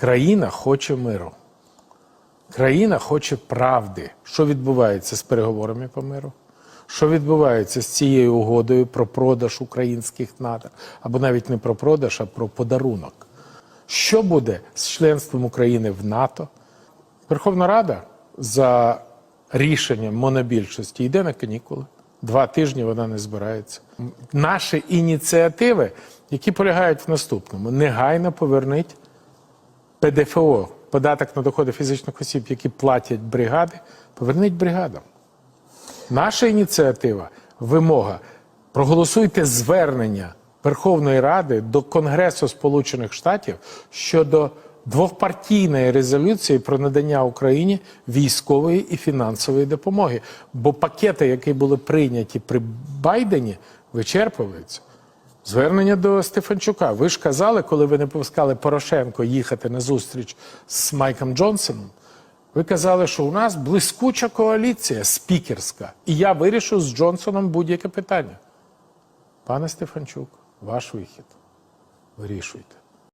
Країна хоче миру. Країна хоче правди. Що відбувається з переговорами по миру? Що відбувається з цією угодою про продаж українських надр? Або навіть не про продаж, а про подарунок. Що буде з членством України в НАТО? Верховна Рада за рішенням монобільшості йде на канікули. Два тижні вона не збирається. Наші ініціативи, які полягають в наступному, негайно поверніть ПДФО, податок на доходи фізичних осіб, які платять бригади, поверніть бригадам. Наша ініціатива, вимога, проголосуйте звернення Верховної Ради до Конгресу Сполучених Штатів щодо двопартійної резолюції про надання Україні військової і фінансової допомоги. Бо пакети, які були прийняті при Байдені, вичерпуються. Звернення до Стефанчука. Ви ж казали, коли ви не пускали Порошенко їхати на зустріч з Майком Джонсоном. Ви казали, що у нас блискуча коаліція спікерська, і я вирішу з Джонсоном будь-яке питання. Пане Стефанчук, ваш вихід. Вирішуйте.